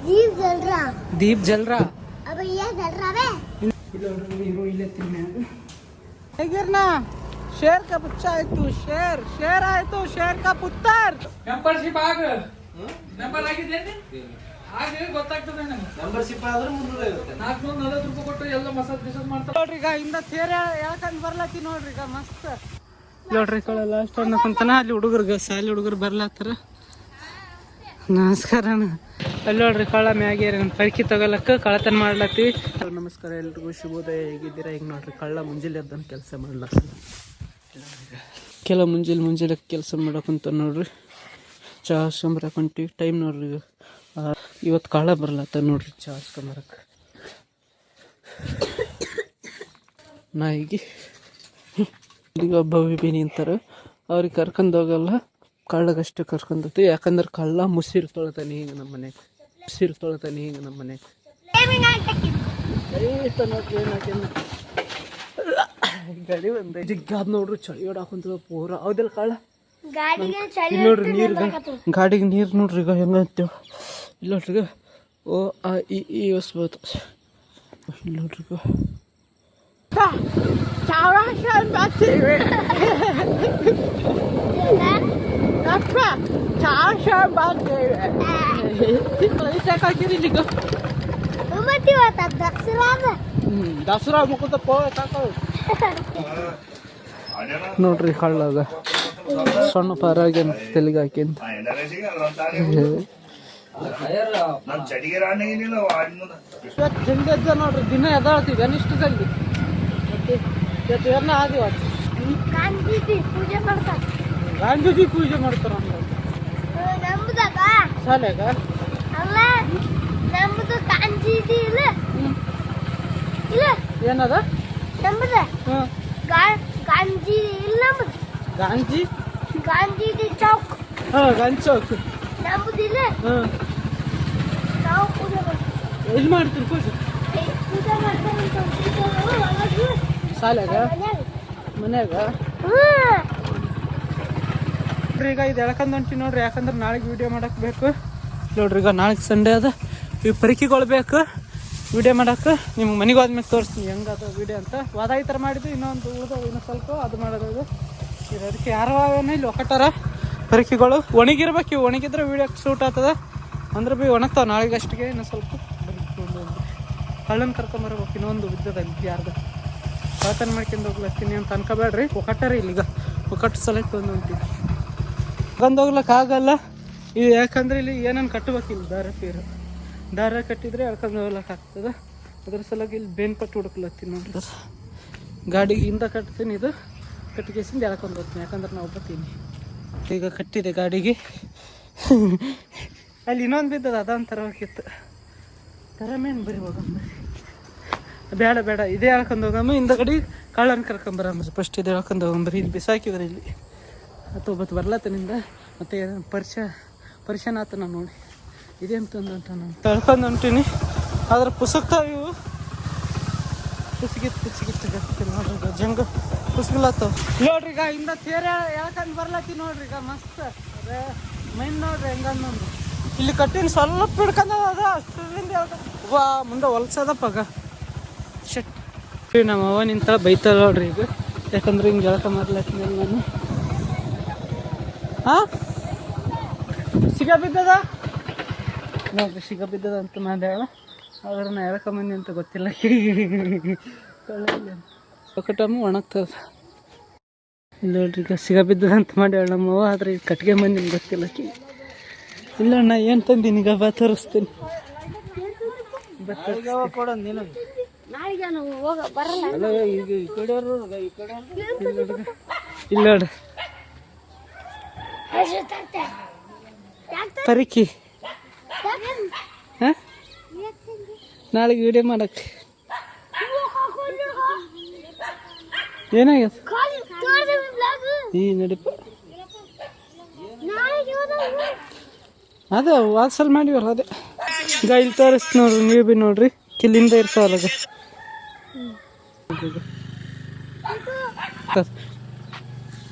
जीव जल रहा दीप जल रहा अब ये जल रहा है ಹೇಗಿರ್ನಾ ಶೇರ್ का बच्चा है तू शेर शेर है तू शेर का पुत्र ಮೆಂಬರ್ಶಿಪ್ ಆಗ ಮೆಂಬರ್ ಆಗಿದ್ದೇನೆ ಹಾಗೆ ಗೊತ್ತಾಗ್ತದೆ ನಮ್ಗೆ ಮೆಂಬರ್ಶಿಪ್ ಆದ್ರೆ ಮುನ್ನೂರ ಐವತ್ತು ನಾಲ್ಕುನೂರ ನಲವತ್ತು ರೂಪಾಯಿ ಕೊಟ್ಟು ಎಲ್ಲ ಮಸಾಜ್ ಬಿಸಾಜ್ ಮಾಡ್ತಾರೆ ನೋಡ್ರಿ ಈಗ ಇಂದ ತೇರೆ ಯಾಕಂದ್ ಬರ್ಲತ್ತಿ ನೋಡ್ರಿ ಈಗ ಮಸ್ತ್ ನೋಡ್ರಿ ಕಳ ಲಾಸ್ಟ್ ಅನ್ನ ಕುಂತಾನ ಅಲ್ಲಿ ಹುಡುಗರ್ಗ ಸಾಲಿ ಹುಡುಗರು ಬರ್ಲತ್ತಾರ ನಮಸ್ಕಾರ ಅಣ್ಣ. ಅಲ್ಲಿ ನೋಡ್ರಿ ಕಳ್ಳ ಮ್ಯಾಗೆ ನಮ್ಮ ಪೈಕಿ ತಗೊಳಕ್ಕೆ ಕಳ್ಳತನ ಮಾಡ್ಲತ್ತಿ ನಮಸ್ಕಾರ ಎಲ್ರಿಗೂ ಶುಭೋದಯ ಹೇಗಿದ್ದೀರಾ? ಈಗ ನೋಡ್ರಿ ಕಳ್ಳ ಮುಂಜಾನೆ ಎದ್ದನ್ ಕೆಲಸ ಮಾಡ್ಲಕ್ಕ ಕೆಲವು ಮುಂಜಾನೆ ಮುಂಜಾನೆ ಕೆಲಸ ಮಾಡಕ್ಕಂತ ನೋಡ್ರಿ. ಚಾ ಹಸ್ಕೊಂಬರಕೊಂಟಿ ಟೈಮ್ ನೋಡ್ರಿ ಈಗ. ಇವತ್ತು ಕಳ್ಳ ಬರ್ಲತ್ತ ನೋಡ್ರಿ ಚಹಾ ಹಸ್ಕೊಂಬರಕ್ಕೆ ನಾಯಿಗೆ ಈಗ ಒಬ್ಬ ಬಿಬಿ ನಿಂತಾರೆ ಅವ್ರಿಗೆ ಕರ್ಕೊಂಡು ಹೋಗಲ್ಲ. ಕಳ್ಳಗಷ್ಟೇ ಹೋಗ್ತೀವಿ. ಯಾಕಂದ್ರೆ ಕಳ್ಳ ಮುಸಿರು ತೊಳ್ತಾನೆ ಹಿಂಗೆ ನಮ್ಮ ಮನೆ ಸೀರೆ ತೊಳಿತಾನೆ ಹಿಂಗೆ ನಮ್ಮ ಮನೆ. ಗಾಡಿ ಒಂದು. ಜಿಗ್ಗಾದ್ ನೋಡ್ರಿ ಚಳಿ ಹೊಡಾಕಂತ ಪೂರ. ಹೌದಲ್ಲ ಕಾಳ? ನೋಡ್ರಿ ನೀರು ಗಾಡಿಗೆ ನೀರು ನೋಡ್ರಿ ಈಗ ಹೆಂಗಂತೇವ ಇಲ್ಲ ನೋಡ್ರಿ ಓ ಆ ಇ ಈ ಹೊಸ್ಬೋದು ಇಲ್ಲ ನೋಡ್ರಿ ಈಗ ಬರ್ತೀವಿ. ನೋಡ್ರಿ ಕಳ್ಳಾಗ ಸಣ್ಣ ಪರ ಆಗ್ಯನ್ ತಲಿಗಾಕಿನ್ ಚಂದ ನೋಡ್ರಿ ದಿನ ಎದಾಳ್ತೀವಿ ಎನಿಸ್ಟು ಸಂಗೀತ ಏನ ಆತೀವ್ ಪೂಜೆ ಮಾಡ್ತಾರ. ಮಾಡ್ತಾರೆ ಶಾಲೆಗ ಅಲ್ಲ ನಮ್ಮದು ಗಾಂಧೀಜಿ ಇಲ್ಲ? ಇಲ್ಲ? ಏನದ? ನಮ್ಮದ ಹ್ಮ್. ಗಾ- ಗಾಂಧಿ ಇಲ್ಲ ಕಾಂಜಿ? ಗಾಂಧಿ ಗಾಂಧೀಜಿ ಚೌಕ್. ಹಾ ಗಾಂಧಿ ಚೌಕ್. ನಮ್ದು ಇಲ್ಲ? ಹ್ಮ್. ನಾವು ಪೂಜೆ ಮಾಡ್ತೀವಿ. ಎಲ್ಲಿ ಮಾಡ್ತೀರಿ ಪೂಜೆ? ಪೂಜೆ ಶಾಲೆಗ ಮನ್ಯಾಗ. ಹ್ಮ್. ನೋಡ್ರಿ ಈಗ ಇದು ಎಳ್ಕೊಂಡ್ ಹೊಂಟಿ ನೋಡ್ರಿ, ಯಾಕಂದ್ರೆ ನಾಳೆಗೆ ವಿಡಿಯೋ ಮಾಡಕ್ ಬೇಕು. ನೋಡ್ರಿ ಈಗ ನಾಳೆ ಸಂಡೇ ಅದ. ಈ ಪರಿಕಿಗಳು ಬೇಕು. ವಿಡಿಯೋ ಮಾಡಕ್ಕೆ ನಿಮ್ಗೆ ಮನೆಗೆ ಹೋದ್ಮೇಲೆ ತೋರಿಸ್ತೀನಿ. ಹೆಂಗದ ವಿಡಿಯೋ ಅಂತ. ವಾದ ಈ ಥರ ಮಾಡಿದ್ದು, ಇನ್ನೊಂದು ಉಳಿದ ಇನ್ನೊಂದು ಸ್ವಲ್ಪ ಅದು ಮಾಡೋದು ಇದು. ಅದಕ್ಕೆ ಯಾರು ಇಲ್ಲಿ ಒಕ್ಕಟ್ಟಾರ ಪರಿಕೆಗಳು. ಒಣಗಿರ್ಬೇಕು. ಇವು ಒಣಗಿದ್ರೆ ವಿಡಿಯೋ ಶೂಟ್ ಆಗ್ತದ. ಅಂದ್ರೆ ಭೀ ಒಣಗ್ತಾವೆ. ನಾಳೆಗೆ ಅಷ್ಟಿಗೆ ಇನ್ನೂ ಸ್ವಲ್ಪ ಹಳ್ಳನ್ ಕರ್ಕೊಂಬರ್ಬೇಕು ಇನ್ನೊಂದು ಬಿದ್ದದ ಅಲ್ಲಿ ಯಾರ್ದು. ಕಳತನ ಮಾಡ್ಕೊಂಡು ಹೋಗ್ಲತ್ತೀನಿ ಅಂತ ಅನ್ಕೋಬೇಡ್ರಿ ಒಕ್ಕಟ್ಟಾರ ಇಲ್ಲಿಗ. ಒಕ್ಕಟ್ಟು ಸಲಕ್ಕೆ ಒಂದು ಅಂತೀವಿ ಆಗಲ್ಲ ಇದು ಯಾಕಂದ್ರೆ ಇಲ್ಲಿ ಏನನ್ನು ಕಟ್ಟಬೇಕಿಲ್ಲ ದಾರ ಪೀರು ದಾರ ಕಟ್ಟಿದ್ರೆ ಎಳ್ಕೊಂಡು ಹೋಗ್ಲಕ್ಕೆ ಆಗ್ತದೆ? ಅದ್ರ ಸಲುವಾಗಿ ಇಲ್ಲಿ ಬೇನ್ ಪಟ್ಟು ಹುಡುಕ್ಲತ್ತೀನಿ ನೋಡ್ರಿ. ಗಾಡಿಗೆ ಹಿಂದೆ ಕಟ್ತೀನಿ ಇದು, ಕಟ್ಟಿಗೆಸಿಂದ ಎಳ್ಕೊಂಡು ಹೋಗ್ತೀನಿ ಯಾಕಂದ್ರೆ ನಾವು ಬರ್ತೀನಿ ಈಗ ಕಟ್ಟಿದೆ ಗಾಡಿಗೆ. ಅಲ್ಲಿ ಇನ್ನೊಂದು ಬಿದ್ದದ ಅದೊಂದು ಹೋಗಿತ್ತು ತರಮೇನು ಬರೀ ಹೋಗಮ್ಮ ಬೇಡ ಬೇಡ, ಇದೇ ಹೇಳ್ಕೊಂಡು ಹೋಗಮ್ಮ ಇಂದ ಕಡೆ ಕಳ್ಳನ ಕರ್ಕೊಂಬರಮ್ರಿ ಫಸ್ಟ್ ಇದು ಹೇಳ್ಕೊಂಡು ಹೋಗಂಬರಿ ಇಲ್ಲಿ ಬಿಸಾಕಿದ್ರಿ ಇಲ್ಲಿ. ಅಥವಾ ಒಬ್ಬತ್ತು ಬರ್ಲತ್ತನಿಂದ ಮತ್ತೆ ಪರಿಚಯ ಆತ ನಾನು ನೋಡಿ. ಇದೇನು ತಂದು ಅಂತ ನಾನು ತಳ್ಕೊಂಡು ಹೊಂಟೀನಿ ಆದ್ರೆ ಪುಸ್ತಕ ಇವು ಕುಸಿಗಿತ್ತು ಕುಸಿಗಿತ್ತು ನೋಡ್ರಿ ಜಂಗ ಪುಸ್ಗಿಲತ್ತವ ನೋಡ್ರಿ ಈಗ ಇಂದ ತೇರೆ ಯಾಕಂದ್ ಬರ್ಲತ್ತಿ ನೋಡ್ರಿ ಈಗ ಮಸ್ತ್. ಅದೇ ಮೈನ್ ನೋಡ್ರಿ ಹೆಂಗಂದ್ ನೋಡ್ರಿ. ಇಲ್ಲಿ ಕಟ್ಟಿನ ಸ್ವಲ್ಪ ಹಿಡ್ಕೊಂಡ ಅದ. ಅಷ್ಟರಿಂದ ವಾ, ಮುಂದೆ ಹೊಲ್ಸದಪ್ಪಗ ಶಟ್. ನಮ್ಮ ಅವ್ವ ನಿಂತ ಬೈತಾಳ ನೋಡ್ರಿ ಈಗ. ಯಾಕಂದ್ರೆ ಹಿಂಗೆ ಜಳಕ ಮಾಡ್ಲತ್ತೀನಿ ನಾನು. ಹಾ ಸಿಗ ಬಿದ್ದದ ನೋಡ್ರಿ ಸಿಗ ಬಿದ್ದದ ಅಂತ ಮಾಡ್ಯಾಳ ಆದ್ರೆ ನಾ ಮಂದಿ ಅಂತ ಗೊತ್ತಿಲ್ಲ. ಒಕ್ಕಟಮ್ಮು ಒಣಗ್ತದ. ಇಲ್ಲ ನೋಡ್ರಿ ಈಗ ಸಿಗ ಬಿದ್ದದ ಅಂತ ಮಾಡ್ಯಾಳ ನಮ್ಮವ್ವ ಆದ್ರೆ ಈಗ ಕಟ್ಗೆ ಮಂದಿ ಗೊತ್ತಿಲ್ಲ ಕಿ ಇಲ್ಲ ಅಣ್ಣ ಏನು ತಂದೀನಿ? ಈಗ ಬಾ ತೋರಿಸ್ತೀನಿ. ಕೊಡ ನಿನಗೆ ಇಲ್ಲ ನೋಡ್ರಿ ಹೆಸ್ರು ತರ್ತೆ. ಯಾಕ್ ಪರಿಕಿ ತರ್ತೆ? ಹಾಂ. ನಾಳೆಗೆ ವಿಡಿಯೋ ಮಾಡಕ್ಕೆ ಏನಾಗ್ಯದ. ಈ ನಡಿಪ. ಅದೇ ವಾಸಲ್ ಮಾಡಿವಲ್ಲ ಅದೇ. ಈಗ ಇಲ್ಲಿ ತೋರಿಸ್ ನೋಡ್ರಿ ನೀವು ಬಿ ನೋಡ್ರಿ. ಕಿಲ್ಲಿಂದ ಇರ್ತಾವಲ್ಲ ಅದು. ಒಂದು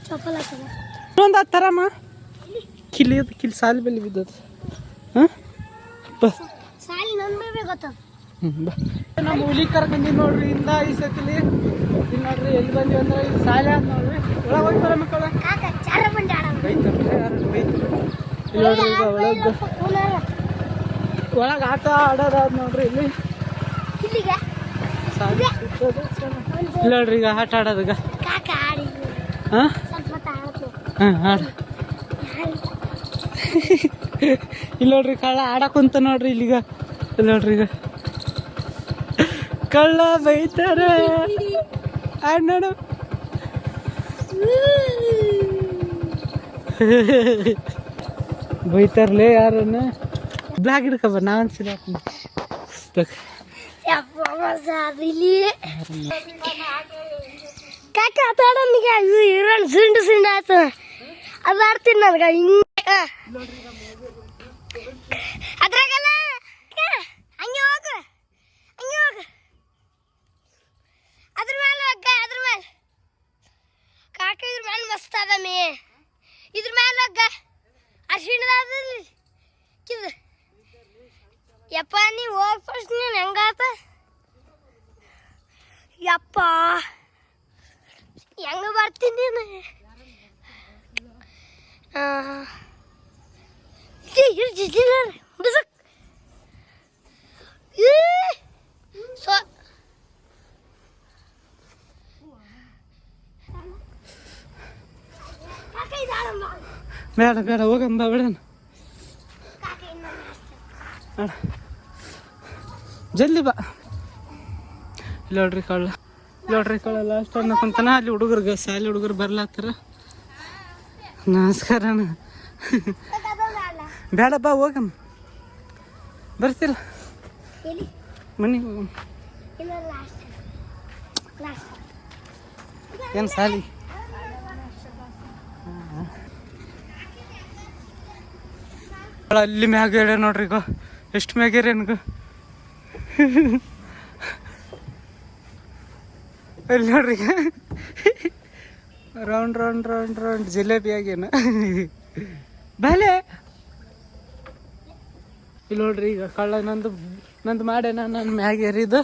ಹಾಕಲ್ಲ ಇನ್ನೊಂದು ಆ ಥರಮ್ಮ ಕಿಲಿ ಅದು ಕಿಲಿ ಸಾಲಿ ಬೆಲ್ಲಿ ಬಿದ್ದದ ಹಾಂ? ಬಾ. ಸಾಲಿ ನನ್ ಬೇಬೆ ಗೊತ್ತದ. ಹ್ಮ್, ಬಾ. ನಮ್ಮ ಹುಲಿ ಕರ್ಕೊಂಡಿ ನೋಡ್ರಿ ಇಂದ ಈ ಸತಿಲಿ. ಇಲ್ಲಿ ನೋಡ್ರಿ ಎಲ್ಲಿ ಬಂದಿವಿ ಅಂದ್ರೆ ಇಲ್ಲಿ ಸಾಲ ಅಂತ ನೋಡ್ರಿ. ಒಳಗೆ ಹೋಗ್ತಾರ ಮಕ್ಕಳ. ಇಲ್ಲಿ ನೋಡ್ರಿ ಈಗ ಒಳಗೆ ಒಳಗೆ ಆಟ ಆಡೋದಾದ ನೋಡ್ರಿ ಇಲ್ಲಿ. ಇಲ್ಲಿ ನೋಡ್ರಿ ಈಗ ಆಟ ಆಡೋದೀಗ ಹಾಂ? ಹಾಂ ಆಡ. ಇಲ್ಲಿ ನೋಡ್ರಿ ಕಳ್ಳ ಆಡಕ್ ಕುಂತ ನೋಡ್ರಿ ಇಲ್ಲಿಗ. ಇಲ್ಲಿ ನೋಡ್ರಿ ಈಗ. ಕಳ್ಳ ಬೈತಾರೆ. ಆಡ್ ನೋಡು. ಬೈತಾರಲೇ ಯಾರನ್ನ? ಬ್ಲಾಗ್ ಹಿಡ್ಕೊಬ ನಾನ್ ಇಲ್ಲಿ ಕಾಕ ನಿಗ ಇರೋಣ ಸಿಂಡು ಸಿಂಡು ಆಯ್ತು ಅದು ಆಡ್ತೀನಿ ನನಗೆ. ಹಿಂಗೆ ಅದ್ರಾಗಲ್ಲ ಹಂಗೆ ಹೋಗು ಹಂಗೆ ಹೋಗು. ಅದ್ರ ಮೇಲೆ ಹೋಗ ಅದ್ರ ಮೇಲೆ ಕಾಕ ಇದ್ರ ಮೇಲೆ ಮಸ್ತ್ ಅದ ಇದ್ರ ಮೇಲೆ ಹೋಗ ಅರ್ಶಿಣದ ಕಿದು. ಯಪ್ಪ ನೀ ಹೋಗ್ ಫಸ್ಟ್ ನೀನು ಹೆಂಗಾತ ಯಪ್ಪ. ಹೆಂಗ ಬರ್ತೀನಿ ನೀನು? ಆ, ಏ, ಇರ್ ಜಿಜ್ಜಿ ನೋಡು, ಬಿಸಕ್. ಏ, ಸೊ ಕಾಕ ಇದಾಳಮ್ಮ. ಬೇಡ ಬೇಡ ಹೋಗಂಬ ಬಿಡಣ ಕಾಕ ಇನ್ನೊಂದು ಅಷ್ಟೇ. ಜಲ್ದಿ ಬಾ ಇಲ್ಲಿ ನೋಡ್ರಿ ಕಳ್ಳ ಇಲ್ಲಿ ನೋಡ್ರಿ ಕಳ್ಳ ಲಾಸ್ಟ್ ಅನ್ನಕಂತಾನ ಅಲ್ಲಿ ಹುಡುಗರಿಗೆ ಸಾಲಿ ಹುಡುಗರು ಬರ್ಲಾತ್ತಾರ ನಮಸ್ಕಾರ ಅಣ್ಣ. ಕಾಕ ಅದೊಂದು ಆಡ್ಲಾ? ಬೇಡ ಬಾ ಹೋಗಮ್ಮ. ಬರ್ತಿಲ್ಲ. ಮನೆಗೆ ಹೋಗಮ್ಮ ಏನು ಸಾಲಿ? ಅಲ್ಲಿ ಮ್ಯಾಗ ಹೇಳ್ಯ ನೋಡ್ರಿ ಈಗ ಎಷ್ಟು ಮ್ಯಾಗ್ಯಾರ ನನಗೆ? ಅಲ್ಲಿ ನೋಡ್ರಿ ರೌಂಡ್ ರೌಂಡ್ ರೌಂಡ್ ರೌಂಡ್. ಜಿಲೇಬಿ ಆಗ್ಯಾನ. ಬಾಲೆ. ಇಲ್ಲಿ ನೋಡ್ರಿ ಈಗ ಕಳ್ಳ ನಂದು ನಂದು ಮಾಡ್ಯಾನ ನಾನು ಮ್ಯಾಗ ಏರಿದು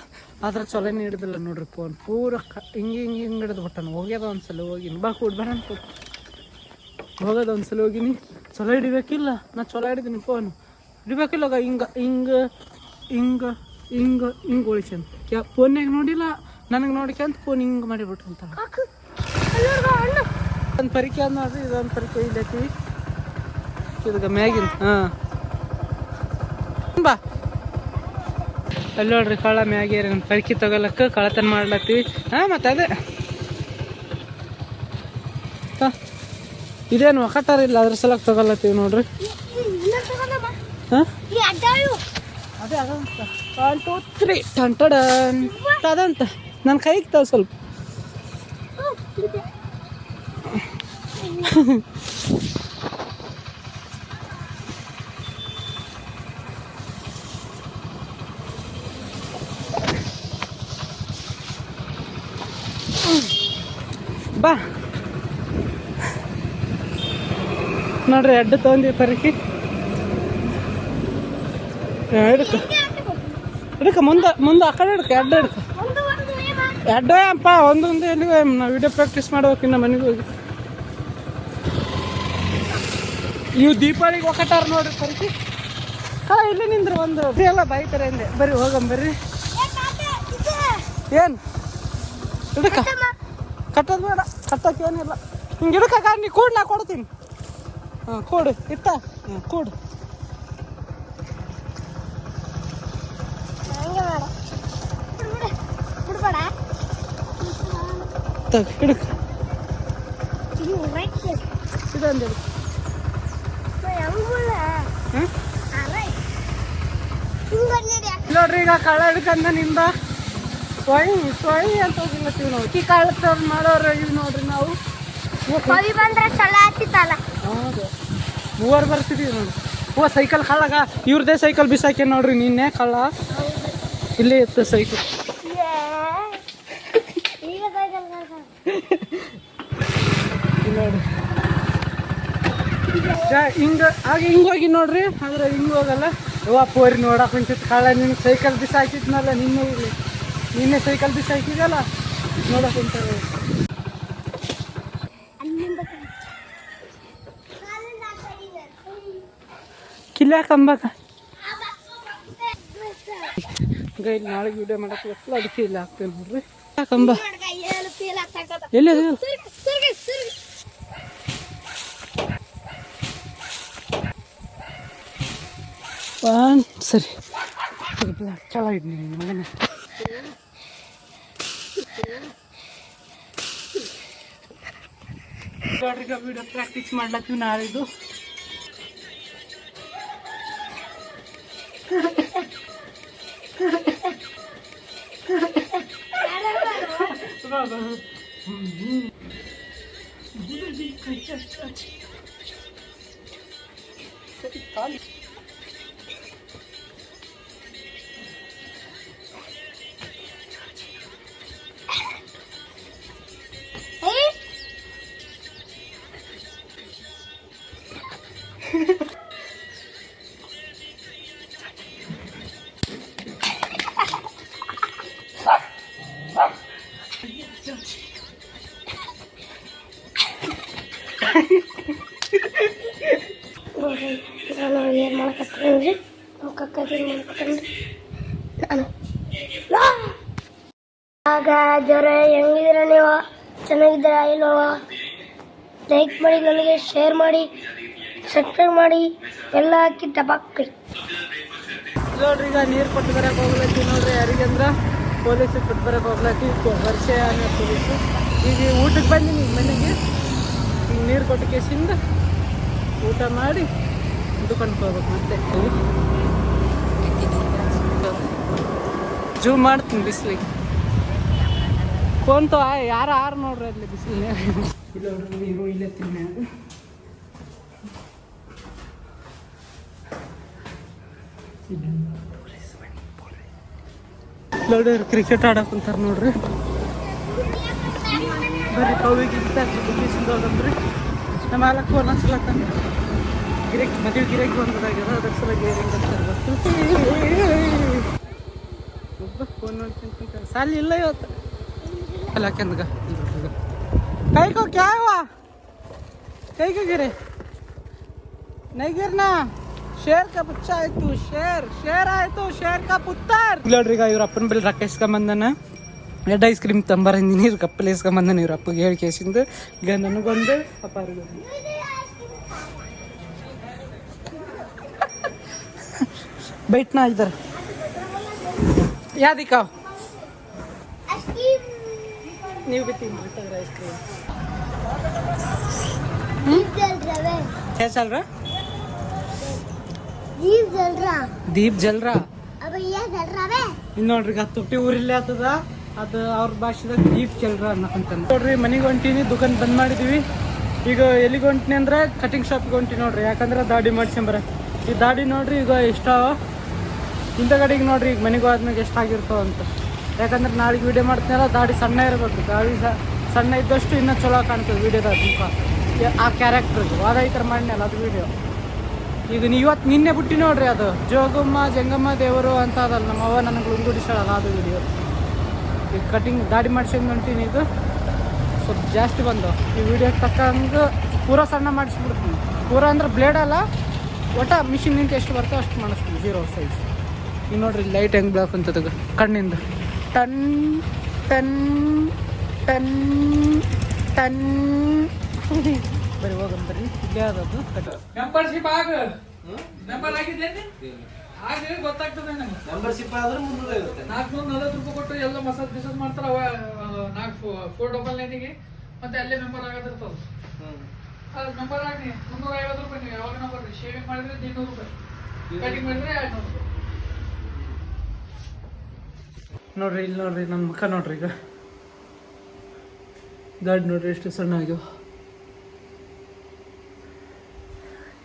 ಆದ್ರೆ ಚಲೋನೇ ಹಿಡ್ದಿಲ್ಲ ನೋಡ್ರಿ ಫೋನ್ ಪೂರ ಕ ಹಿಂಗೆ ಹಿಂಗೆ ಹಿಂಗೆ ಹಿಡಿದು ಬಿಟ್ಟಾನ. ಹೋಗ್ಯದ ಒಂದ್ಸಲ ಹೋಗಿನಿ ಬಾ ಕೂಡ್ ಬೇಡ ಅನ್ಕೋ ಹೋಗೋದು ಒಂದ್ಸಲ ಹೋಗಿನಿ ಚೊಲೋ ಹಿಡಿಬೇಕಿಲ್ಲ? ನಾ ಚೊಲೋ ಹಿಡಿದೀನಿ ಫೋನ್ ಹಿಡಿಬೇಕಿಲ್ಲ ಹಿಂಗೆ ಹಿಂಗೆ ಹಿಂಗೆ ಹಿಂಗೆ ಹಿಂಗೆ ಉಳಿಸ್ಯಾನ ಕ್ಯಾ ಫೋನ್ಯಾಗ ನೋಡಿಲ್ಲ ನನಗೆ ನೋಡ್ಕ್ಯಂತ ಫೋನ್ ಹಿಂಗೆ ಮಾಡಿಬಿಟ್ಟಂತ ಒಂದು ಪರಿಕೆ ಅನ್ನೋದು ಇದೊಂದು ಪರಿಕೆ ಇಲ್ಲೈತಿ. ಇದಕ್ಕೆ ಮ್ಯಾಗಿನ ಹಾಂ. ಬಾ. ಅಲ್ಲಿ ನೋಡ್ರಿ ಕಳ್ಳ ಮ್ಯಾಗೇರಿ ನಮ್ಮ ಪರಿಕೆ ತಗೊಳಕ್ಕೆ ಕಳತನ ಮಾಡ್ಲತ್ತೀವಿ. ಹಾಂ ಮತ್ತೆ ಅದೇ. ಇದೇನು ಒಕಟಾರ ಇಲ್ಲ ಅದ್ರ ಸಲಕ್ ತಗೊಳತ್ತೀವಿ ನೋಡ್ರಿ. ಹಾಂ? ಒನ್ ಟೂ ತ್ರೀ ಟಂಟಡನ್ ಅದಂತ ನನ್ನ ಕೈಗೆ ತಾವ ಸ್ವಲ್ಪ. ಬಾ. ನೋಡ್ರಿ ಎಡ್ಡು ತೊಗೊಂಡಿ ಪರಿಕಿ ಹಿಡ್ಕ. ಹಿಡ್ಕ, ಮುಂದೆ ಮುಂದೆ ಆ ಕಡೆ ಹಿಡ್ಕ ಎಡ್ಡು ಹಿಡ್ಕ. ಅಡ್ಡ ಅಪ್ಪ ಒಂದೊಂದು ಎಲ್ಲಿ ನಾವು ವಿಡಿಯೋ ಪ್ರಾಕ್ಟೀಸ್ ಮಾಡ್ಬೇಕು ಇನ್ನು ಮನೆಗೆ ಹೋಗಿ. ನೀವು ದೀಪಾವಳಿಗೆ ಒಕ್ಕಟಾರ ನೋಡ್ರಿ ಪರಿಕಿ ಹಾ, ಇಲ್ಲಿ ನಿಂದ್ರೆ ಒಂದು. ಎಲ್ಲ ಬೈತಾರೆ ಹಿಂದೆ. ಬರ್ರಿ. ಹೋಗಂಬರ್ರಿ ಏನು? ಹಿಡ್ಕ. ಕಟ್ಟೋದು ಬೇಡ ಕಟ್ಟೋಕ್ಕೇನಿಲ್ಲ ಹಿಂಗೆ ಹಿಡ್ಕ ನೀ ಕೂಡ್, ನಾ ಕೊಡ್ತೀನಿ. ಹಾಂ, ಕೂಡು, ಇತ್ತ. ಹಾಂ, ಕೂಡು. ರೈಟ್ ಇದೊಂದು ನೋಡ್ರಿ, ಈಗ ಕಳ್ಳ ಹಿಡ್ಕಂದ ನಿಂದ. ಸ್ವಯಂ ಸ್ವಯಂ ಅಂತ ಹೋಗಿಲ್ಲತ್ತೀವಿ ನಾವು. ಈ ಕಳ್ಳತನ ಮಾಡೋರು ಇವ್ ನೋಡ್ರಿ ನಾವು. ಕವಿ ಬಂದ್ರೆ ಚಲೋ ಆಗ್ತಿತ್ತಲ್ಲ? ಹೌದು. ಮೂವರು ಬರ್ತಿದೀವಿ ನೋಡಿ ಓ ಸೈಕಲ್ ಕಳ್ಳಗ. ಇವ್ರದೇ ಸೈಕಲ್ ಬಿಸಾಕ್ಯ ನೋಡ್ರಿ ನಿನ್ನೆ ಕಳ್ಳ. ಇಲ್ಲೇ ಇತ್ತು ಸೈಕಲ್. ನೋಡಿ ಹಿಂಗ ಆಗ ಹಿಂಗ್ ಹೋಗಿ ನೋಡ್ರಿ. ಆದ್ರೆ ಹಿಂಗೆ ಹೋಗಲ್ಲ. ಯವ್ವ ಪೋರಿ ನೋಡಕ್ ಕುಂತಿತ್ತು ಕಳ್ಳ ನಿನ್ ಸೈಕಲ್ ಬಿಸಾಕಿದ್ನಲ್ಲ ನಿನ್ನೆ ಇಲ್ಲಿ. ನಿನ್ನೆ ಸೈಕಲ್ ಬಿಸಿ ಹಾಕಿದಲ್ಲ ನೋಡಕ್ ಕುಂತಾರೆ ಕಿಲ್ಲೆ ಕಂಬಕ ಇಲ್ಲಿ ನಾಳೆ ವಿಡಿಯೋ ಮಾಡಕ್ಕೆ ಬರ್ತಲ್ಲ ಅದಕ್ಕೆ ಇಲ್ಲ ಹಾಕ್ತೇನೆ ನೋಡ್ರಿ. ಕಂಬ. ಎಲ್ಲಿ ಸರಿ. ಚಲೋ ಇದ್ದೀನಿ ಮಗನ. ನೋಡ್ರಿ ವಿಡಿಯೋ ಪ್ರಾಕ್ಟೀಸ್ ಮಾಡ್ಲತ್ತೀವಿ ನಾಳಿದ್ದು ಸರಿ ಕಾಲಿ ಏನು ಮಾಡಕತ್ತೀನ್ರಿ ನಾವು ಏನು ಮಾಡ್ಕೊತೇನ್ರಿ ನಾನು ಆಗ ಜ್ವರ ಹೆಂಗಿದ್ದೀರ ನೀವು? ಚೆನ್ನಾಗಿದ್ದೀರಾ ಇಲ್ಲವ ಲೈಕ್ ಮಾಡಿ, ನನಗೆ ಶೇರ್ ಮಾಡಿ ಸಬ್ಸ್ಕ್ರೈಬ್ ಮಾಡಿ, ಎಲ್ಲ ಹಾಕಿ ಟಪಾಕ್ರಿ ನೋಡ್ರಿ, ಈಗ ನೀರು ಕೊಟ್ಟು ಬರಕ್ಕೆ ಹೋಗ್ಲತ್ತಿ ನೋಡ್ರಿ ಯಾರಿಗಂದ್ರ ಪೊಲೀಸಿಗೆ ಕೊಟ್ಟು ಬರಕ್ಕೆ ಹೋಗ್ಲತ್ತಿ. ವರ್ಷ ಅನ್ನೋ ಪೊಲೀಸು. ಈಗ ಊಟಕ್ಕೆ ಬಂದೀನಿ ಮನೆಗೆ. ಈಗ ನೀರು ಕೊಟ್ಟು ಕೇಸಿಂದ ಊಟ ಮಾಡಿ ದುಕಾನ್ಗೆ ಕಂಡ್ಕೊಳ್ಬೇಕು ಮತ್ತೆ. ಜೂ ಮಾಡ್ತೀನಿ ಬಿಸಿಲಿಗೆ ಫೋನ್ ತೋ ಯಾರು ಆರು ನೋಡ್ರಿ ಅಲ್ಲಿ ಬಿಸಿಲಿನ ಇಲ್ಲ ಇಲ್ಲೇ ಕ್ರಿಕೆಟ್ ಆಡಕ್ ಕುಂತಾರ ನೋಡ್ರಿ. ಬರ್ರಿ, ಕವಿಗೆ ಹೋಗಂದ್ರಿ ನಮ್ಮ ಮಾಲಕ್ ಫೋನ್ ಹಚ್ಲತ್ತಾನ ಗಿರಕ್ ಮದುವೆ ಗಿರಾಕಿ ಬಂದಾಗ್ಯದ ಅದ್ರ ಸಲುವಾಗಿ ಏರಿಂಗ್ ಒಬ್ಬ ಫೋನ್ ನೋಡ್ಕೊಂತ ಸಾಲಿ ಇಲ್ಲ ಇವತ್ತು. ಅಲ್ಲ ಕೆಂದ್ಗ ಕೈಗೋ ನೈಗಿರ್ನ, ಶೇರ್ ಕಾ ಪುಚ್ಚ ಆಯ್ತು, ಶೇರ್ ಶೇರ್ ಆಯ್ತು, ಶೇರ್ ಕಾ ಪುತ್ತಾರ್. ನೋಡ್ರಿ ಈಗ ಇವ್ರ ಅಪ್ಪನ ಬಳಿ ರೊಕ್ಕ ಇಸ್ಕೊಂಬಂದನ. ರೆಡ್ ಐಸ್ ಕ್ರೀಮ್ ತಂಬಾರ ನೀರು ಕಪ್ಪಲ್ಲಿ ಇಸ್ಕೊಂಬಂದನ ಇವ್ರ ಅಪ್ಪಗೆ ಹೇಳಿ ಕೇಸಿಂದ. ಈಗ ನನಗೊಂದು ಅಪ್ಪಾರಿಗೊಂದು. बैठना इधर याद दिखाओ ನೀವು भी तीन लीटर आइसक्रीम क्या चल रहा जीव जल रहा दीप जल रहा अब ये जल रहा है ಇನ್ನು ನೋಡ್ರಿ ಈಗ ತೊಟ್ಟಿ ಊರಿಲ್ಲೇ ಆತದ ಅದು ಅವ್ರ ಭಾಷೆದಾಗ ದೀಪ್ ಕೆಲ್ರ ಅನ್ನಕಂತ ನೋಡ್ರಿ ಮನೆಗೆ ಹೊಂಟೀನಿ ದುಕಾನ್ ಬಂದ್ ಮಾಡಿದೀವಿ ಈಗ ಎಲ್ಲಿಗೆ ಹೊಂಟಿನಿ ಅಂದ್ರೆ ಕಟಿಂಗ್ ಶಾಪ್ಗೆ ಹೊಂಟಿ ನೋಡ್ರಿ ಯಾಕಂದ್ರೆ ದಾಡಿ ಮಾಡ್ಸ್ಕೊಂಬರ ಈ ದಾಡಿ ನೋಡ್ರಿ ಈಗ ಇಷ್ಟ ಹಿಂದಗಡೆಗೆ ನೋಡ್ರಿ, ಈಗ ಮನೆಗೆ ಹೋದ್ಮೇಲೆ ಎಷ್ಟಾಗಿರ್ತಾವ ಅಂತ. ಯಾಕಂದ್ರೆ ನಾಳೆಗೆ ವೀಡಿಯೋ ಮಾಡ್ತೀನಲ್ಲ, ದಾಡಿ ಸಣ್ಣ ಇರಬೇಕು. ದಾಡಿ ಸಣ್ಣ ಇದ್ದಷ್ಟು ಇನ್ನೂ ಚಲೋ ಕಾಣ್ತದೆ ವೀಡಿಯೋದ ಮುಖ. ಆ ಕ್ಯಾರೆಕ್ಟ್ರದ್ದು ವಾದ ಈ ಥರ ಮಾಡಿನಲ್ಲ ಅದು ವಿಡಿಯೋ ಈಗ ಇವತ್ತು ನಿನ್ನೆ ಬಿಟ್ಟು ನೋಡ್ರಿ ಅದು. ಜೋಗಮ್ಮ, ಜಂಗಮ್ಮ ದೇವರು ಅಂತ ಅದಲ್ಲ, ನಮ್ಮ ಅವ್ವ ನನಗೆ ಲುಂಗುಡಿಸಾಳಲ್ಲ ಅದು ವಿಡಿಯೋ ಈಗ ಕಟಿಂಗ್ ದಾಡಿ ಮಾಡ್ಸ್ಕೊಂಡು ಹೊಂಟೀನಿ ಇದು. ಸ್ವಲ್ಪ ಜಾಸ್ತಿ ಬಂದು ಈ ವಿಡಿಯೋ ತಕ್ಕಂಗೆ ಪೂರ ಸಣ್ಣ ಮಾಡಿಸ್ಬಿಡ್ತೀನಿ. ಪೂರ ಅಂದ್ರೆ ಬ್ಲೇಡ್ ಅಲ್ಲ, ಒಟ್ಟ ಮಿಷಿನ್ ನಿಂತ ಎಷ್ಟು ಬರ್ತೋ ಅಷ್ಟು ಮಾಡಿಸ್ತೀನಿ ಜೀರೋ ಸೈಜ್ ಈಗ ನೋಡ್ರಿ ಲೈಟ್ ಹೆಂಗೆ ಬ್ಲಾಕ್ ಅಂತದಾಗ ಕಣ್ಣಿಂದ. ಟನ್ ಟನ್ ಟನ್ ಟನ್. ಬರೀ ಹೋಗಂ ಬರ್ರಿ. ಇಲ್ಲೇ ಆದದ್ದು ಮೆಂಬರ್ಶಿಪ್ ಆಗ. ಮೆಂಬರ್ ಆಗಿದ್ದೇನೆ ಆಗ ಗೊತ್ತಾಗ್ತದೆ ನಂಗೆ ಮೆಂಬರ್ಶಿಪ್ ಆದ್ರೆ ಮುನ್ನೂರ ಐವತ್ತು ನಾಲ್ಕುನೂರ ನಲವತ್ತು ರೂಪಾಯಿ ಕೊಟ್ಟು ಎಲ್ಲ ಮಸಾಜ್ ಬಿಸಾಜ್ ಮಾಡ್ತಾರೆ ಅವ ನಾಲ್ಕು ಫೋರ್ ಡಬಲ್ ನೈನಿಗೆ ಮತ್ತೆ ಅಲ್ಲೇ ಮೆಂಬರ್ ಆಗೋದಿರ್ತದ. ಅದು ಮೆಂಬರ್ ಆಗಿ ಮುನ್ನೂರ ಐವತ್ತು ರೂಪಾಯಿ ನೀವು ಯಾವಾಗ ನಂಬರ್ ಶೇವಿಂಗ್ ಮಾಡಿದ್ರೆ ಇನ್ನೂರು ರೂಪಾಯಿ. ಕಟಿಂಗ್ ಮಾಡಿದ್ರೆ ಎರಡ್ನೂರು ರೂಪಾಯಿ. ನೋಡ್ರಿ, ಇಲ್ಲಿ ನೋಡ್ರಿ ನನ್ನ ಮುಖ ನೋಡ್ರಿ ಈಗ. ಗಾಡಿ ನೋಡ್ರಿ, ಎಷ್ಟು ಸಣ್ಣ ಇದು.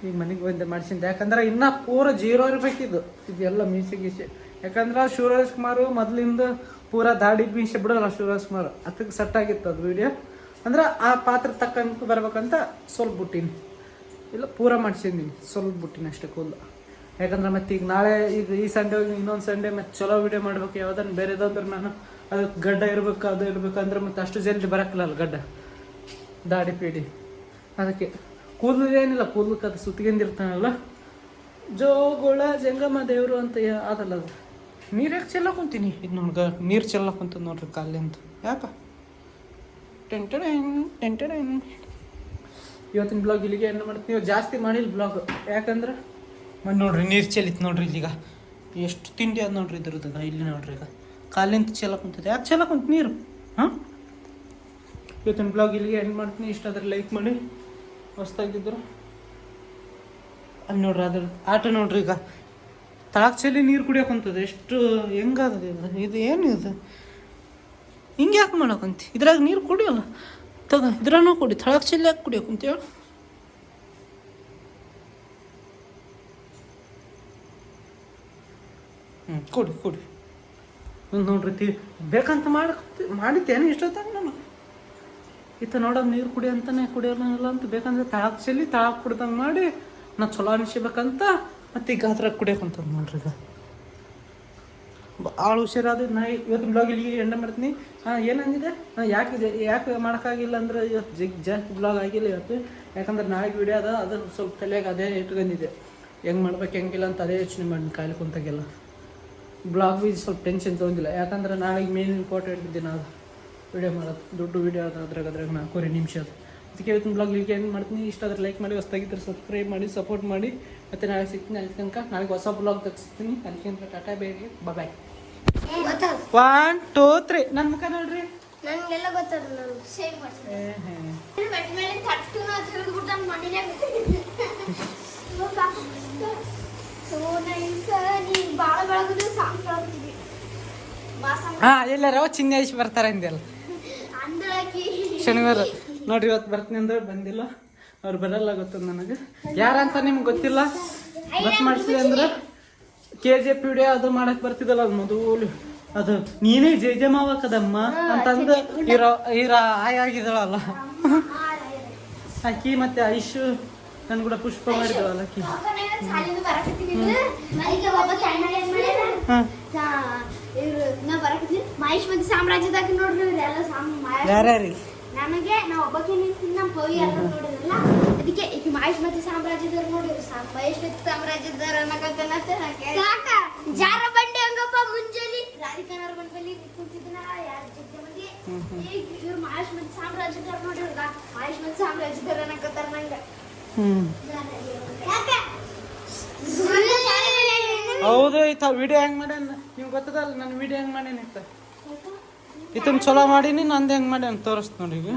ಈಗ ಮನೆಗೆ ಬಂದೆ ಮಾಡಿಸಿದ್ದೆ ಯಾಕಂದ್ರೆ ಇನ್ನ ಪೂರ ಜೀರೋ ಇರ್ಬೇಕಿದು ಇದೆಲ್ಲ ಮೀಸೆ ಗೀಸೆ. ಯಾಕಂದ್ರೆ ಶಿವರಾಜ್ ಕುಮಾರ್ ಮೊದ್ಲಿಂದ ಪೂರ ದಾಡಿ ಮೀಸೆ ಬಿಡಲ್ಲ ಶಿವರಾಜ್ ಕುಮಾರ್. ಅದಕ್ಕೆ ಸೆಟ್ ಆಗಿತ್ತು ಅದು ವಿಡಿಯೋ ಅಂದ್ರೆ ಆ ಪಾತ್ರ ತಕ್ಕಂತ ಬರ್ಬೇಕಂತ ಸ್ವಲ್ಪ ಬಿಟ್ಟಿನಿ. ಇಲ್ಲ, ಪೂರ ಮಾಡಿಸಿದ್ದೀನಿ ಸ್ವಲ್ಪ ಬಿಟ್ಟಿನಿ ಅಷ್ಟೇ ಕೂದಲು. ಯಾಕಂದ್ರೆ ಮತ್ತೆ ಈಗ ನಾಳೆ ಈಗ ಈ ಸಂಡೆ ಹೋಗಿ ಇನ್ನೊಂದು ಸಂಡೆ ಮತ್ತೆ ಚಲೋ ವಿಡಿಯೋ ಮಾಡ್ಬೇಕು ಯಾವ್ದನ್ನ ಬೇರೆದಂದ್ರೆ ನಾನು ಅದಕ್ಕೆ ಗಡ್ಡ ಇರ್ಬೇಕು, ಅದು ಇರ್ಬೇಕು ಅಂದ್ರೆ ಮತ್ತೆ ಅಷ್ಟು ಜಲ್ದಿ ಬರಕ್ಕಿಲ್ಲ ಗಡ್ಡ. ದಾಡಿ ಪೀಡಿ. ಅದಕ್ಕೆ ಕೂದಲು ಏನಿಲ್ಲ ಕೂದಲಕ್ಕೆ ಅದು ಸುತ್ತಿಗೆಂದಿರ್ತಾನಲ್ಲ. ಜೋಗುಳ ಜಂಗಮ ದೇವರು ಅಂತ ಅದಲ್ಲ ಅದು. ನೀರು ಯಾಕೆ ಚೆಲ್ಲ ಕುಂತೀನಿ? ಇದು ನೋಡ್ಗ ನೀರು ಚೆಲ್ಲಕ್ಕೆ ಕುಂತ ನೋಡ್ರಿ ಕಾಲಿ ಅಂತ ಯಾಕ? ಟೆಂಟೆಡ್ ಇವತ್ತಿನ ಬ್ಲಾಗ್ ಇಲ್ಲಿಗೆ ಏನು ಮಾಡ್ತೀನಿ. ನೀವು ಜಾಸ್ತಿ ಮಾಡಿಲ್ಲ ಬ್ಲಾಗ್. ಯಾಕಂದ್ರೆ ಮತ್ತೆ ನೋಡ್ರಿ, ನೀರು ಚೆಲ್ಲಿತ್ತು ನೋಡ್ರಿ ಇಲ್ಲಿಗ. ಎಷ್ಟು ತಿಂಡಿ ಅದು ನೋಡ್ರಿ ಇದ್ರದ್ದು ಇಲ್ಲಿ ನೋಡ್ರಿ ಈಗ. ಕಾಲಿಂತ ಚೆಲ್ಲ ಕುಂತದೆ ಯಾಕೆ ಚೆಲ್ಲ ಕುಂತ ನೀರು? ಹಾಂ? ಇವತ್ತಿನ ಬ್ಲಾಗ್ ಇಲ್ಲಿಗೆ ಎಂಡ್ ಮಾಡ್ತೀನಿ. ಇಷ್ಟ ಆದ್ರೆ ಲೈಕ್ ಮಾಡಿ. ಹೊಸ್ತಾಗಿದ್ದರು ಅಲ್ಲಿ ನೋಡ್ರಿ ಅದ್ರ ಆಟ ನೋಡ್ರಿ ಈಗ. ತಳಕ್ ಚೆಲ್ಲಿ ನೀರು ಕುಡಿಯೋಕಂತದ ಎಷ್ಟು ಹೆಂಗಾಗದೆ ಇದು? ಏನು ಇದು? ಹಿಂಗೆ ಯಾಕೆ ಮಾಡಕ್ಕಂತಿ ಇದ್ರಾಗ ನೀರು ಕುಡಿಯಲ್ಲ? ತಗ ಇದ್ರೂ ಕುಡಿ. ತಳಕ್ ಚೆಲ್ಲಿ ಯಾಕೆ ಕುಡಿಯೋಕಂತ ಹೇಳು ಕೊಡಿ ಕೊಡಿ. ನೋಡ್ರಿ, ತಿ ಬೇಕಂತ ಮಾಡಕ್ ಮಾಡಿದ್ದೇನೆ ಇಷ್ಟೊತ್ತಾಗ ನಾನು. ಈತ ನೋಡೋದು ನೀರು ಕುಡಿ ಅಂತಾನೆ ಕುಡಿಯೋಲ್ಲ ಅಂತ ಬೇಕಂದ್ರೆ ತಾಳಕ್ಕೆ ಚೆಲ್ಲಿ ತಾಳಕ್ ಕುಡ್ದಂಗೆ ಮಾಡಿ ನಾ ಚಲೋ ಅನಿಸ್ಬೇಕಂತ ಮತ್ತೆ ಈಗ ಅದ್ರಾಗ ಕುಡಿಯೋಕಂತ ನೋಡ್ರಿ ಈಗ. ಭಾಳ ಹುಷಾರಾದ ನಾ ಇವತ್ತು ಬ್ಲಾಗ್ ಇಲ್ಲಿ ಎಂಡ ಮಾಡ್ತೀನಿ. ಹಾಂ, ಏನಂದಿದೆ? ಹಾಂ ಯಾಕೆ ಯಾಕೆ ಮಾಡೋಕ್ಕಾಗಿಲ್ಲ ಅಂದ್ರೆ ಇವತ್ತು ಜಗ್ ಜಾಸ್ತಿ ಬ್ಲಾಗ್ ಆಗಿಲ್ಲ ಇವತ್ತು. ಯಾಕಂದ್ರೆ ನಾಳೆಗೆ ವಿಡಿಯೋ ಅದ ಅದು ಸ್ವಲ್ಪ ತಲೆಗೆ ಅದೇ ಇಟ್ಕೊಂಡಿದೆ ಹೆಂಗೆ ಮಾಡ್ಬೇಕು, ಹೆಂಗಿಲ್ಲ ಅಂತ ಅದೇ ಯೋಚನೆ ಮಾಡಿ ಕಾಯಿಲೆ ಕುಂತಾಗೆಲ್ಲ. ಬ್ಲಾಗ್ ಬಿ ಸ್ವಲ್ಪ ಟೆನ್ಷನ್ ತೊಗೊಂಡಿಲ್ಲ. ಯಾಕಂದ್ರೆ ನಾಳೆಗೆ ಮೇನ್ ಇಂಪಾರ್ಟೆಂಟ್ ದಿನ ಅದು. ವಿಡಿಯೋ ಮಾಡೋದು. ದೊಡ್ಡ ವಿಡಿಯೋ ಅದು ಅದ್ರಾಗ ಅದ್ರಾಗ ನಾಲ್ಕೂವರೆ ನಿಮಿಷ ಅದು. ಅದಕ್ಕೆ ಇವತ್ತಿನ ಬ್ಲಾಗ್ ಇಲ್ಲಿಗೆ ಏನು ಮಾಡ್ತೀನಿ? ಇಷ್ಟ ಆದರೆ ಲೈಕ್ ಮಾಡಿ ಹೊಸ್ದಾಗಿದ್ದರೆ ಸಬ್ಸ್ಕ್ರೈಬ್ ಮಾಡಿ ಸಪೋರ್ಟ್ ಮಾಡಿ. ಮತ್ತು ನಾಳೆ ಸಿಗ್ತೀನಿ ಅಲ್ಲಿ ತನಕ. ನಾಳೆಗೆ ಹೊಸ ಬ್ಲಾಗ್ ಸಿಗ್ತೀನಿ ಅಲ್ಲಿ ತನಕ ಟಾಟಾ ಬೇಗ ಬಾಯ್ ಒನ್ ಟೂ ತ್ರೀ ನನ್ನ ಮುಖ ನೋಡ್ರಿ? ನನಗೆಲ್ಲ ಗೊತ್ತದ ನಾನು ಸೇವ್ ಮಾಡ್ತೀನಿ ಮೇಲೆ ತಟ್ಟು ಸೊ ನೈಸ್ ನೀನು ಭಾಳ ಬೆಳಗುದು ಸಾಂಗ್ ಕೇಳ್ತಿದ್ವಿ ಮಾಸಂಗ್ ಹಾಂ ಎಲ್ಲಾರ ಚಿನ್ನೇಶ್ ಬರ್ತಾರೆ ಅಂದೆಲ್ಲ ಶನಿವಾರ. ನೋಡ್ರಿ ಇವತ್ತು ಬರ್ತೀನಿ ಅಂದ್ರೆ ಬಂದಿಲ್ಲ. ಅವ್ರು ಬರಲ್ಲ ಗೊತ್ತದ ನನಗೆ. ಯಾರಂತ ನಿಮ್ಗೆ ಗೊತ್ತಿಲ್ಲ? ಬಸ್ ಮಾಡಿಸಿದೆ ಅಂದ್ರೆ ಕೆ ಜಿ ಎಫ್ ವಿಡಿಯೋ ಅದು ಮಾಡಕ್ ಬರ್ತಿದ್ದಲ್ಲ ಅದು ಮೊದಲು. ಅದು ನೀನೇ ಜೆ ಜೆ ಮಾವಕದಮ್ಮ ಅಂತಂದು ಇರೋ ಇರೋ ಆಯ್ ಆಗಿದಳಲ್ಲ ಆಕಿ ಮತ್ತೆ ಐಶು. ನನ್ ಕೂಡ ಪುಷ್ಪ ಮಹೇಶ್ ಮತ್ತೆ ಸಾಮ್ರಾಜ್ಯದಾಗ ನೋಡ್ರಿ ಇವ್ರೆಲ್ಲ ಸಾಮ್ ಮಹೇಶ್ ಯಾರ್ಯಾರಿ ನನಗೆ ನಾವು ಒಬ್ಬಕ್ಕೆ ನಿಂತೀನಿ ನಮ್ಮ ಪವಿ ಎಲ್ಲ ನೋಡಿದ್ರಲ್ಲ ಅದಕ್ಕೆ ಈಗ ಮಹೇಶ್ ಮತ್ತೆ ಸಾಮ್ರಾಜ್ಯದವ್ರು ನೋಡಿದ್ರು ಮಹೇಶ್ ಮತ್ತೆ ಸಾಮ್ರಾಜ್ಯದವ್ರು ಸಾಕ. ಜಾರ ಬಂಡಿ ಹಂಗಪ್ಪ ಮುಂಜಾನೆ ರಾಧಿಕಾನವ್ರ ಬಂದ ಬಲ್ಲಿ ಕುಂತಿದ್ನ ಯಾರ ಜೊತೆ ಮಂದಿ ಈಗ ಇವ್ರು ಮಹೇಶ್ ಮತ್ತೆ ಸಾಮ್ರಾಜ್ಯದವ್ರು ನೋಡಿದ್ರ ಮಹೇಶ್ ಮತ್ತೆ ಸಾಮ್ರಾಜ್ಯದವ್ರು ಅನ್ನಕತ್ತಾರ ನಂಗೆ. ಹೌದು ಇತ್ತ ವಿಡಿಯೋ ಹೆಂಗ್ ಮಾಡ್ಯಾನ? ನಿಮ್ಗೆ ಗೊತ್ತದಲ್ಲ, ನಾನು ವಿಡಿಯೋ ಹೆಂಗ್ ಮಾಡ್ಯಾನ ಇತ್ತ ಈತನ್ ಚಲೋ ಮಾಡೀನಿ, ನಂದು ಹೆಂಗ್ ಮಾಡ್ಯಾನ ತೋರಿಸ್ತೀನಿ ನೋಡಿ ಈಗ.